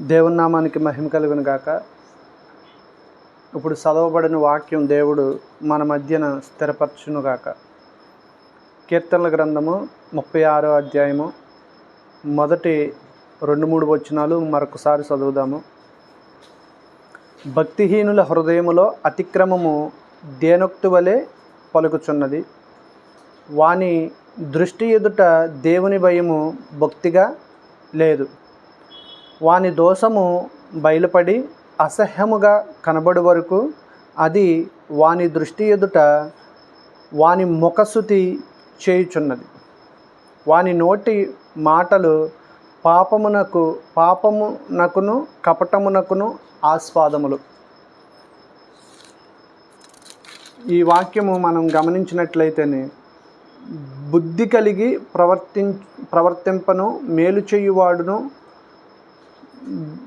దేవుని నామానికి మహిమ కలుగును గాక. ఇప్పుడు చదవబడిన వాక్యం దేవుడు మన మధ్యన స్థిరపరచును గాక. కీర్తనల గ్రంథము ముప్పై ఆరో అధ్యాయము మొదటి రెండు మూడు వచనాలు మరొకసారి చదువుదాము. భక్తిహీనుల హృదయములో అతిక్రమము దేనొక్తి వలె పలుకుచున్నది? వాని దృష్టి ఎదుట దేవుని భయము భక్తిగా లేదు. వాని దోషము బయలుపడి అసహ్యముగా కనబడు వరకు అది వాని దృష్టి ఎదుట వాని ముఖశుతి చేయుచున్నది. వాని నోటి మాటలు పాపమునకు పాపమునకును కపటమునకును ఆస్వాదములు. ఈ వాక్యము మనం గమనించినట్లయితేనే బుద్ధి కలిగి ప్రవర్తిం ప్రవర్తింపను మేలు చేయువాడును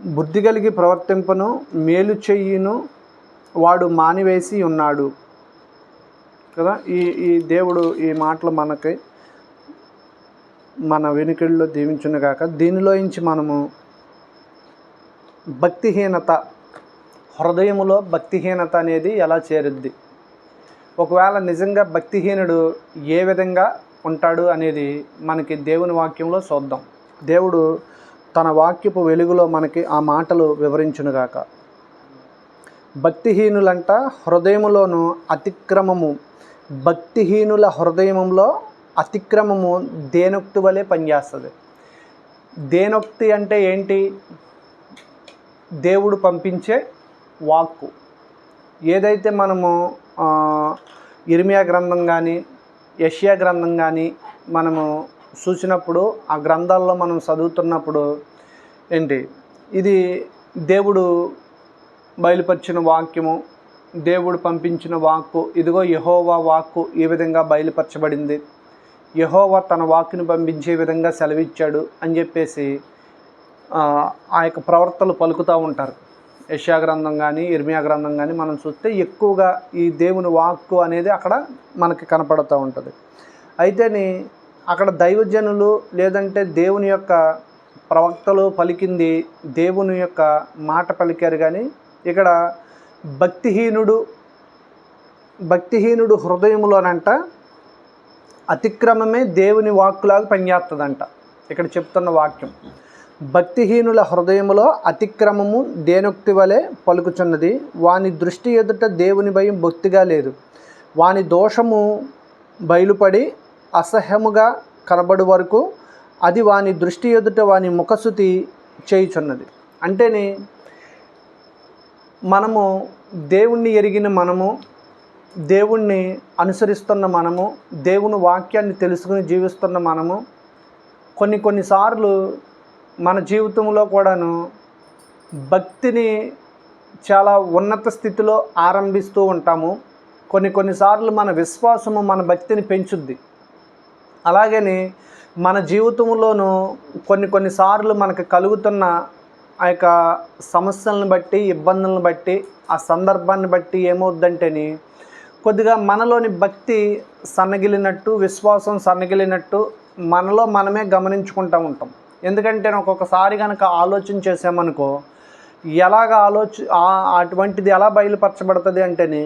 బుద్ధి కలిగి ప్రవర్తింపను మేలు చెయ్యిను వాడు మానివేసి ఉన్నాడు. కదా? ఈ ఈ దేవుడు ఈ మాటలు మనకి మన వెనుకల్లో దీవించును కాక దీనిలోంచి మనము భక్తిహీనత హృదయములో భక్తిహీనత అనేది ఎలా చేరుద్ది? ఒకవేళ నిజంగా భక్తిహీనుడు ఏ విధంగా ఉంటాడు అనేది మనకి దేవుని వాక్యంలో చూద్దాం. దేవుడు తన వాక్యపు వెలుగులో మనకి ఆ మాటలు వివరించునుగాక. భక్తిహీనులంట హృదయములోను అతిక్రమము. భక్తిహీనుల హృదయములో అతిక్రమము దేనొక్తి వలె పనిచేస్తుంది. దేనొక్తి అంటే ఏంటి? దేవుడు పంపించే వాక్కు. ఏదైతే మనము ఇర్మియా గ్రంథం కానీ యష్యా గ్రంథం కానీ మనము చూసినప్పుడు ఆ గ్రంథాల్లో మనం చదువుతున్నప్పుడు ఏంటి? ఇది దేవుడు బయలుపరిచిన వాక్యము దేవుడు పంపించిన వాక్కు ఇదిగో యహోవా వాక్కు ఈ విధంగా బయలుపరచబడింది. యహోవా తన వాక్కుని పంపించే విధంగా సెలవిచ్చాడు అని చెప్పేసి ఆ యొక్క ప్రవర్తలు పలుకుతూ ఉంటారు. యష్యా గ్రంథం కానీ ఇర్మియా గ్రంథం కానీ మనం చూస్తే ఎక్కువగా ఈ దేవుని వాక్కు అనేది అక్కడ మనకి కనపడుతూ ఉంటుంది. అయితేని అక్కడ దైవజనులు లేదంటే దేవుని యొక్క ప్రవక్తలు పలికింది దేవుని యొక్క మాట పలికారు కానీ ఇక్కడ భక్తిహీనుడు భక్తిహీనుడు హృదయములోనంట అతిక్రమమే దేవుని వాక్కులాగా పనిచేస్తుందంట. ఇక్కడ చెప్తున్న వాక్యం. భక్తిహీనుల హృదయములో అతిక్రమము దేనొక్తి వలె పలుకుచున్నది. వాని దృష్టి ఎదుట దేవుని భయం బొత్తిగా లేదు. వాని దోషము బయలుపడి అసహ్యముగా కనబడు వరకు అది వాని దృష్టి ఎదుట వాని ముఖశుతి చేయుచున్నది. అంటేనే మనము దేవుణ్ణి ఎరిగిన మనము దేవుణ్ణి అనుసరిస్తున్న మనము దేవుని వాక్యాన్ని తెలుసుకుని జీవిస్తున్న మనము కొన్ని కొన్నిసార్లు మన జీవితంలో కూడాను భక్తిని చాలా ఉన్నత స్థితిలో ఆరంభిస్తూ ఉంటాము. కొన్ని కొన్నిసార్లు మన విశ్వాసము మన భక్తిని పెంచుద్ది. అలాగని మన జీవితంలోనూ కొన్ని కొన్నిసార్లు మనకు కలుగుతున్న ఆ యొక్క సమస్యలను బట్టి ఇబ్బందులను బట్టి ఆ సందర్భాన్ని బట్టి ఏమవుద్దంటేని కొద్దిగా మనలోని భక్తి సన్నగిలినట్టు విశ్వాసం సన్నగిలినట్టు మనలో మనమే గమనించుకుంటూ ఉంటాం. ఎందుకంటే ఒక్కొక్కసారి కనుక ఆలోచన చేసామనుకో ఎలాగ ఆలోచ అటువంటిది ఎలా బయలుపరచబడుతుంది అంటేని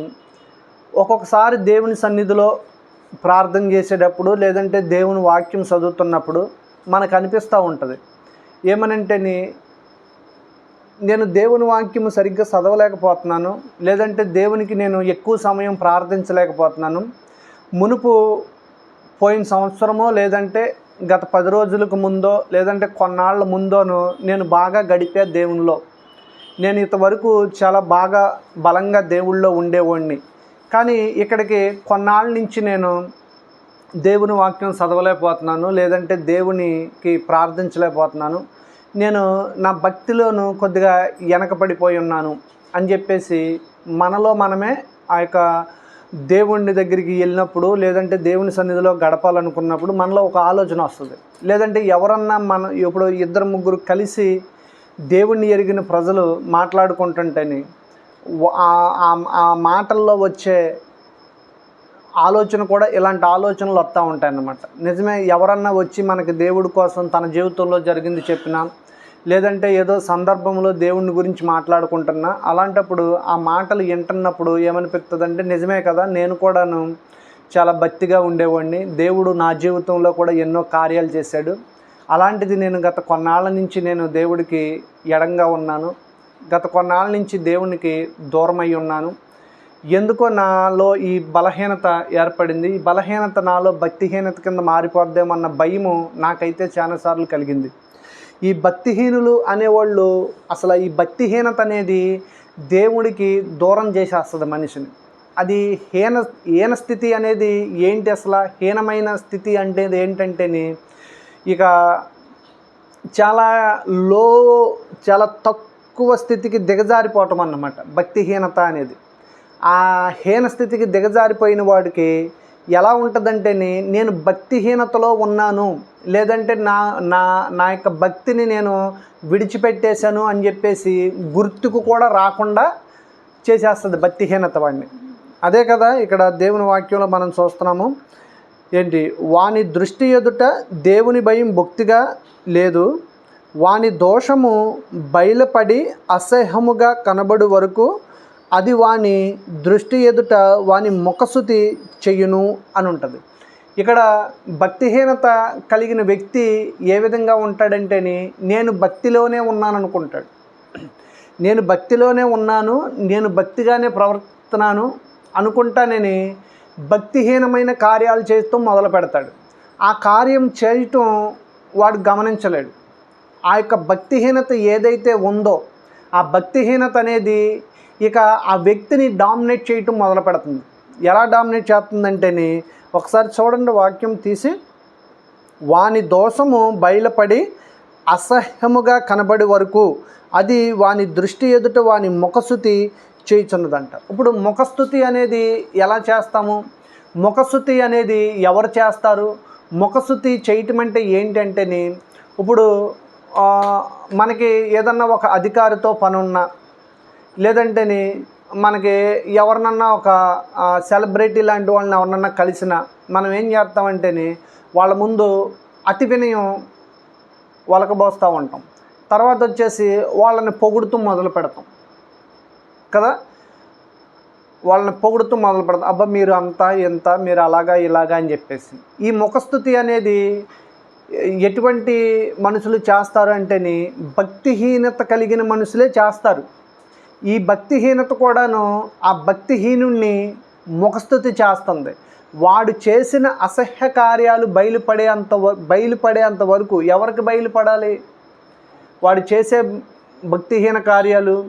ఒక్కొక్కసారి దేవుని సన్నిధిలో ప్రార్థన చేసేటప్పుడు లేదంటే దేవుని వాక్యం చదువుతున్నప్పుడు మనకు అనిపిస్తూ ఉంటుంది. ఏమనంటేని నేను దేవుని వాక్యము సరిగ్గా చదవలేకపోతున్నాను లేదంటే దేవునికి నేను ఎక్కువ సమయం ప్రార్థించలేకపోతున్నాను. మునుపు పోయిన సంవత్సరమో లేదంటే గత పది రోజులకు ముందో లేదంటే కొన్నాళ్ళ ముందోనో నేను బాగా గడిపే దేవునిలో. నేను ఇంతవరకు చాలా బాగా బలంగా దేవుళ్ళో ఉండేవాడిని. కానీ ఇక్కడికి కొన్నాళ్ళ నుంచి నేను దేవుని వాక్యం చదవలేకపోతున్నాను లేదంటే దేవునికి ప్రార్థించలేకపోతున్నాను. నేను నా భక్తిలోను కొద్దిగా వెనకపడిపోయి ఉన్నాను అని చెప్పేసి మనలో మనమే ఆ యొక్క దేవుణ్ణి దగ్గరికి వెళ్ళినప్పుడు లేదంటే దేవుని సన్నిధిలో గడపాలనుకున్నప్పుడు మనలో ఒక ఆలోచన వస్తుంది. లేదంటే ఎవరన్నా మన ఇప్పుడు ఇద్దరు ముగ్గురు కలిసి దేవుణ్ణి ఎరిగిన ప్రజలు మాట్లాడుకుంటుంటేని ఆ- మాటల్లో వచ్చే ఆలోచన కూడా ఇలాంటి ఆలోచనలు వస్తూ ఉంటాయన్నమాట. నిజమే ఎవరన్నా వచ్చి మనకి దేవుడి కోసం తన జీవితంలో జరిగింది చెప్పినా లేదంటే ఏదో సందర్భంలో దేవుని గురించి మాట్లాడుకుంటున్నా అలాంటప్పుడు ఆ మాటలు వింటున్నప్పుడు ఏమనిపిస్తుంది అంటే నిజమే కదా నేను కూడాను చాలా భక్తిగా ఉండేవాడిని. దేవుడు నా జీవితంలో కూడా ఎన్నో కార్యాలు చేశాడు. అలాంటిది నేను గత కొన్నాళ్ళ నుంచి నేను దేవుడికి ఎడంగా ఉన్నాను. గత కొన్నాళ్ళ నుంచి దేవునికి దూరమై ఉన్నాను. ఎందుకో నాలో ఈ బలహీనత ఏర్పడింది. ఈ బలహీనత నాలో భక్తిహీనత కింద మారిపోద్దేమన్న భయము నాకైతే చాలాసార్లు కలిగింది. ఈ భక్తిహీనులు అనేవాళ్ళు అసలు ఈ భక్తిహీనత అనేది దేవుడికి దూరం చేసేస్తుంది మనిషిని. అది హీన హీన స్థితి అనేది ఏంటి అసలు? హీనమైన స్థితి అంటే ఏంటంటేని ఇక చాలా లో చాలా తక్కువ స్థితికి దిగజారిపోవటం అన్నమాట భక్తిహీనత అనేది. ఆ హీన స్థితికి దిగజారిపోయిన వాడికి ఎలా ఉంటుందంటేని నేను భక్తిహీనతలో ఉన్నాను లేదంటే నా నా నా యొక్క భక్తిని నేను విడిచిపెట్టేశాను అని చెప్పేసి గుర్తుకు కూడా రాకుండా చేసేస్తుంది భక్తిహీనత వాడిని. అదే కదా ఇక్కడ దేవుని వాక్యంలో మనం చూస్తున్నాము ఏంటి? వాని దృష్టి ఎదుట దేవుని భయం భక్తిగా లేదు వాని దోషము బయలుపడి అసహ్యముగా కనబడు వరకు అది వాని దృష్టి ఎదుట వాని ముఖశుతి చెయ్యును అని ఉంటుంది ఇక్కడ భక్తిహీనత కలిగిన వ్యక్తి ఏ విధంగా ఉంటాడంటేని నేను భక్తిలోనే ఉన్నాను అనుకుంటాడు నేను భక్తిలోనే ఉన్నాను నేను భక్తిగానే ప్రవర్తున్నాను అనుకుంటానని భక్తిహీనమైన కార్యాలు చేస్తూ మొదలు పెడతాడు ఆ కార్యం చేయటం వాడు గమనించలేడు. ఆ యొక్క భక్తిహీనత ఏదైతే ఉందో ఆ భక్తిహీనత అనేది ఇక ఆ వ్యక్తిని డామినేట్ చేయటం మొదలు పెడుతుంది ఎలా డామినేట్ చేస్తుందంటేని ఒకసారి చూడండి వాక్యం తీసి వాని దోషము బయలుపడి అసహ్యముగా కనబడి వరకు అది వాని దృష్టి ఎదుట వాని ముఖస్థుతి చేయుచున్నదంట. ఇప్పుడు ముఖస్థుతి అనేది ఎలా చేస్తాము? ముఖస్థుతి అనేది ఎవరు చేస్తారు? ముఖస్థుతి చేయటం అంటే ఏంటంటేని ఇప్పుడు మనకి ఏదన్నా ఒక అధికారితో పనున్నా లేదంటేని మనకి ఎవరినన్నా ఒక సెలబ్రిటీ లాంటి వాళ్ళని ఎవరినన్నా కలిసిన మనం ఏం చేస్తామంటేని వాళ్ళ ముందు అతి వినయం వలకబోస్తూ ఉంటాం. తర్వాత వచ్చేసి వాళ్ళని పొగుడుతూ మొదలు పెడతాం. కదా? వాళ్ళని పొగుడుతూ మొదలు పెడతాం. అబ్బా మీరు అంతా ఎంత మీరు అలాగా ఇలాగా అని చెప్పేసి. ఈ ముఖస్థుతి అనేది ఎటువంటి మనుషులు చేస్తారు అంటేని భక్తిహీనత కలిగిన మనుషులే చేస్తారు. ఈ భక్తిహీనత కూడాను ఆ భక్తిహీనుణ్ణి ముఖస్థుతి చేస్తుంది. వాడు చేసిన అసహ్య కార్యాలు బయలుపడేంత వ- బయలుపడేంత వరకు ఎవరికి బయలుపడాలి? వాడు చేసే భక్తిహీన కార్యాలు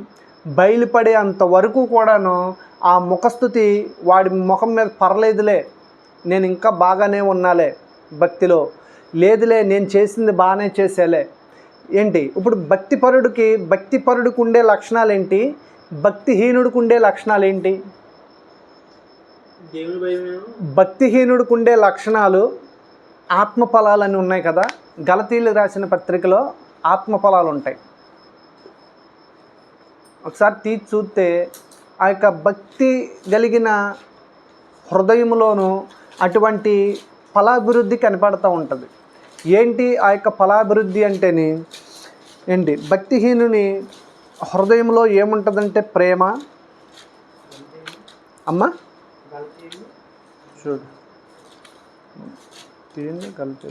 బయలుపడేంత వరకు కూడాను ఆ ముఖస్థుతి వాడి ముఖం మీద పర్లేదులే నేను ఇంకా బాగానే ఉన్నాలే భక్తిలో. లేదులే నేను చేసింది బాగానే చేసేలే. ఏంటి? ఇప్పుడు భక్తిపరుడికి భక్తిపరుడికి ఉండే లక్షణాలు ఏంటి భక్తిహీనుడికి ఉండే లక్షణాలు ఏంటి భక్తిహీనుడికి ఉండే లక్షణాలు ఆత్మఫలాలని ఉన్నాయి కదా. గలతీలు రాసిన పత్రికలో ఆత్మఫలాలు ఉంటాయి ఒకసారి తీసి చూస్తే ఆ యొక్క భక్తి కలిగిన హృదయంలోనూ అటువంటి ఫలాభివృద్ధి కనపడుతూ ఉంటుంది. ఏంటి ఆ యొక్క ఫలాభివృద్ధి అంటేని ఏంటి? భక్తిహీనుని హృదయంలో ఏముంటుందంటే ప్రేమ? అమ్మా? చూడు. తీయండి కలిపి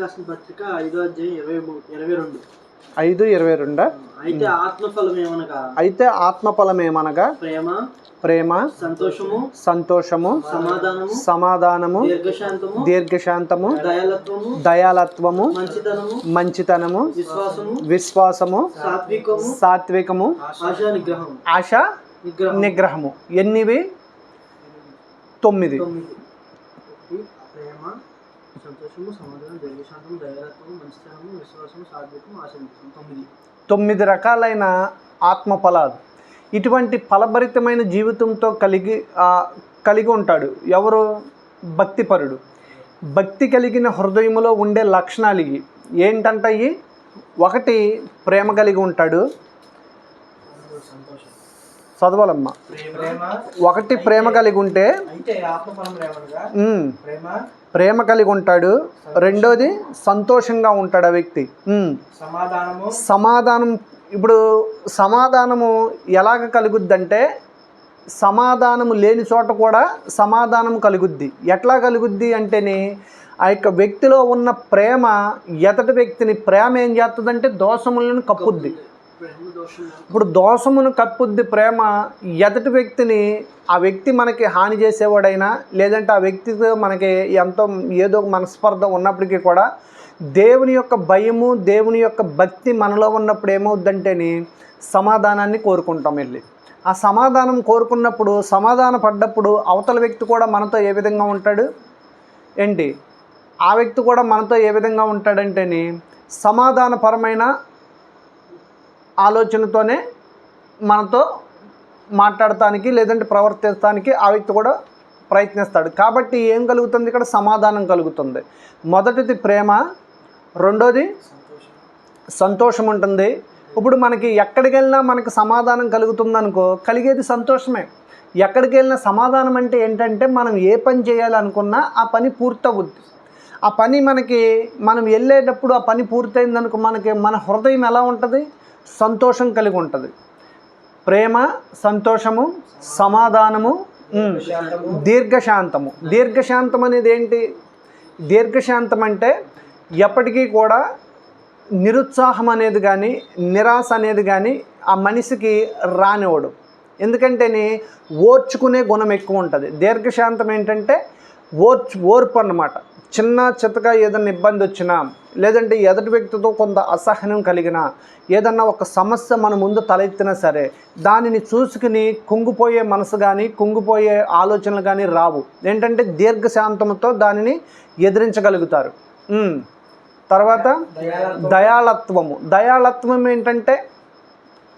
రాసిన పత్రిక ఐదో అధ్యాయం ఇరవై మూడు ఇరవై రెండు. ఐదు ఇరవై రెండా? అయితే ఆత్మఫలం ఏమనగా? అయితే ఆత్మఫలం ఏమనగా? ప్రేమ ప్రేమ సంతోషము సంతోషము సమాధానము సమాధానము దీర్ఘశాంతము దీర్ఘశాంతము దయాలత్వము దయాలత్వము మంచితనము మంచితనము విశ్వాసము విశ్వాసము సాత్వికము సాత్వికము ఆశా నిగ్రహం ఆశ నిగ్రహం నిగ్రహము. ఎన్నివి? తొమ్మిది. సంతోషము సమాధానం దీర్ఘశాంతము దయాలత్వము మంచితనము విశ్వాసము సాత్వికము ఆశా తొమ్మిది. తొమ్మిది రకాలైన ఆత్మ ఫలాలు ఇటువంటి ఫలభరితమైన జీవితంతో కలిగి కలిగి ఉంటాడు. ఎవరు? భక్తిపరుడు. భక్తి కలిగిన హృదయములో ఉండే లక్షణాలు ఇవి. ఏంటంట ఒకటి ప్రేమ కలిగి ఉంటాడు. చదవాలమ్మా. ఒకటి ప్రేమ కలిగి ఉంటే ప్రేమ కలిగి ఉంటాడు. రెండోది సంతోషంగా ఉంటాడు ఆ వ్యక్తి. సమాధానం ఇప్పుడు సమాధానము ఎలాగ కలుగుద్దంటే సమాధానము లేని చోట కూడా సమాధానం కలుగుద్ది. ఎట్లా కలుగుద్ది అంటేనే ఆ యొక్క వ్యక్తిలో ఉన్న ప్రేమ ఎతటి వ్యక్తిని ప్రేమ ఏం చేస్తుందంటే దోషములను కప్పుద్ది. ఇప్పుడు దోషమును కప్పుద్ది ప్రేమ ఎదటి వ్యక్తిని ఆ వ్యక్తి మనకి హాని చేసేవాడైనా లేదంటే ఆ వ్యక్తితో మనకి ఎంతో ఏదో ఒక మనస్పర్ధ ఉన్నప్పటికీ కూడా దేవుని యొక్క భయము దేవుని యొక్క భక్తి మనలో ఉన్నప్పుడు ఏమవుద్దంటేని సమాధానాన్ని కోరుకుంటాం వెళ్ళి. ఆ సమాధానం కోరుకున్నప్పుడు సమాధాన పడ్డప్పుడు అవతల వ్యక్తి కూడా మనతో ఏ విధంగా ఉంటాడు? ఏంటి? ఆ వ్యక్తి కూడా మనతో ఏ విధంగా ఉంటాడంటేని సమాధానపరమైన ఆలోచనతోనే మనతో మాట్లాడటానికి లేదంటే ప్రవర్తించడానికి ఆ వ్యక్తి కూడా ప్రయత్నిస్తాడు. కాబట్టి ఏం కలుగుతుంది? ఇక్కడ సమాధానం కలుగుతుంది. మొదటిది ప్రేమ రెండోది సంతోషం ఉంటుంది. ఇప్పుడు మనకి ఎక్కడికి వెళ్ళినా మనకి సమాధానం కలుగుతుందనుకో కలిగేది సంతోషమే. ఎక్కడికి వెళ్ళిన సమాధానం అంటే ఏంటంటే మనం ఏ పని చేయాలనుకున్నా ఆ పని పూర్తవుద్ది. ఆ పని మనకి మనం వెళ్ళేటప్పుడు ఆ పని పూర్తయిందనుకో మనకి మన హృదయం ఎలా ఉంటుంది? సంతోషం కలిగి ఉంటుంది. ప్రేమ సంతోషము సమాధానము దీర్ఘశాంతము. దీర్ఘశాంతం అనేది ఏంటి? దీర్ఘశాంతం అంటే ఎప్పటికీ కూడా నిరుత్సాహం అనేది కానీ నిరాశ అనేది కానీ ఆ మనిషికి రానివ్వడు. ఎందుకంటేని ఓర్చుకునే గుణం ఎక్కువ ఉంటుంది. దీర్ఘశాంతం ఏంటంటే ఓర్చు ఓర్పు అన్నమాట చిన్న చితక ఏదైనా ఇబ్బంది వచ్చినా లేదంటే ఎదుటి వ్యక్తితో కొంత అసహనం కలిగినా ఏదన్నా ఒక సమస్య మన ముందు తలెత్తినా సరే దానిని చూసుకుని కుంగిపోయే మనసు కానీ కుంగిపోయే ఆలోచనలు కానీ రావు. ఏంటంటే దీర్ఘశాంతంతో దానిని ఎదిరించగలుగుతారు. తర్వాత దయాళత్వము దయాళత్వం ఏంటంటే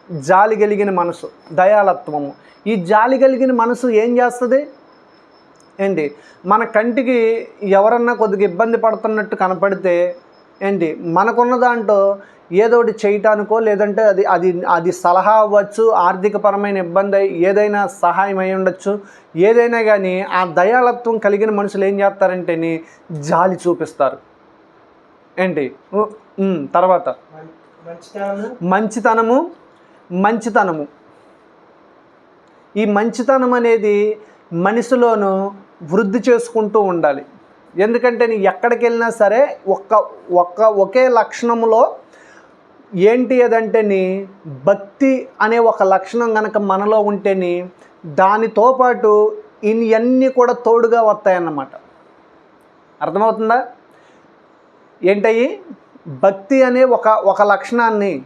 జాలి కలిగిన మనసు. దయాళత్వము ఈ జాలి కలిగిన మనసు ఏం చేస్తుంది? ఏంటి? మన కంటికి ఎవరన్నా కొద్దిగా ఇబ్బంది పడుతున్నట్టు కనపడితే ఏంటి? మనకున్న దాంట్లో ఏదో ఒకటి చేయటానికో లేదంటే అది అది అది సలహా అవ్వచ్చు ఆర్థికపరమైన ఇబ్బంది ఏదైనా సహాయం అయి ఉండొచ్చు. ఏదైనా కానీ ఆ దయాళత్వం కలిగిన మనుషులు ఏం చేస్తారంటేని జాలి చూపిస్తారు. ఏంటి? తర్వాత. మంచితనము? మంచితనము ఈ మంచితనం అనేది మనిషిలోను వృద్ధి చేసుకుంటూ ఉండాలి. ఎందుకంటే నీ ఎక్కడికి వెళ్ళినా సరే ఒక్క ఒక్క ఒకే లక్షణములో ఏంటి అదంటే నీ భక్తి అనే ఒక లక్షణం కనుక మనలో ఉంటేని దానితో పాటు ఇవన్నీ కూడా తోడుగా వస్తాయన్నమాట. అర్థమవుతుందా? ఏంటయ్యి? భక్తి అనే ఒక ఒక లక్షణాన్ని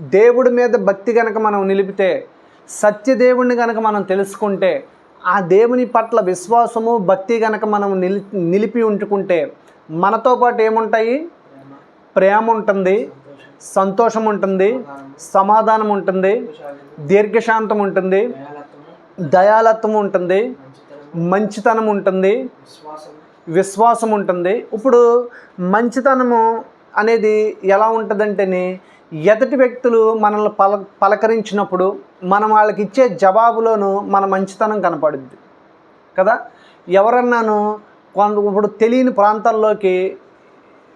దేవుడి మీద భక్తి కనుక మనం నిలిపితే సత్యదేవుడిని కనుక మనం తెలుసుకుంటే ఆ దేవుని పట్ల విశ్వాసము భక్తి కనుక మనం నిలి నిలిపి ఉంచుకుంటే మనతో పాటు ఏముంటాయి? ప్రేమ ఉంటుంది సంతోషం ఉంటుంది సమాధానం ఉంటుంది దీర్ఘశాంతం ఉంటుంది దయాలత్వం ఉంటుంది మంచితనం ఉంటుంది విశ్వాసం ఉంటుంది. ఇప్పుడు మంచితనము అనేది ఎలా ఉంటుందంటేనే ఎదటి వ్యక్తులు మనల్ని పల పలకరించినప్పుడు మనం వాళ్ళకి ఇచ్చే జవాబులోను మన మంచితనం కనపడుద్ది. కదా? ఎవరన్నాను కొంత ఇప్పుడు తెలియని ప్రాంతాల్లోకి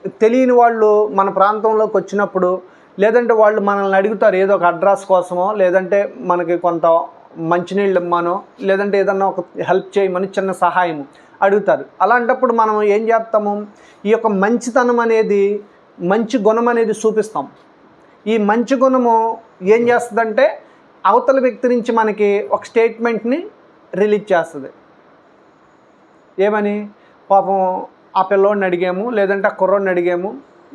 తెలియని వాళ్ళు మన ప్రాంతంలోకి వచ్చినప్పుడు లేదంటే వాళ్ళు మనల్ని అడుగుతారు ఏదో ఒక అడ్రస్ కోసమో లేదంటే మనకి కొంత మంచినీళ్ళు ఇమ్మనో లేదంటే ఏదన్నా ఒక హెల్ప్ చేయమని చిన్న సహాయం అడుగుతారు. అలాంటప్పుడు మనం ఏం చేస్తాము? ఈ యొక్క మంచితనం అనేది మంచి గుణం అనేది చూపిస్తాం. ఈ మంచి గుణము ఏం చేస్తుందంటే అవతల వ్యక్తి నుంచి మనకి ఒక స్టేట్మెంట్ని రిలీజ్ చేస్తుంది. ఏమని? పాపం ఆ పిల్లోడిని అడిగాము లేదంటే ఆ కుర్రోడిని అడిగాము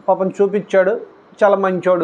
పాపం చూపించాడు చాలా మంచోడు.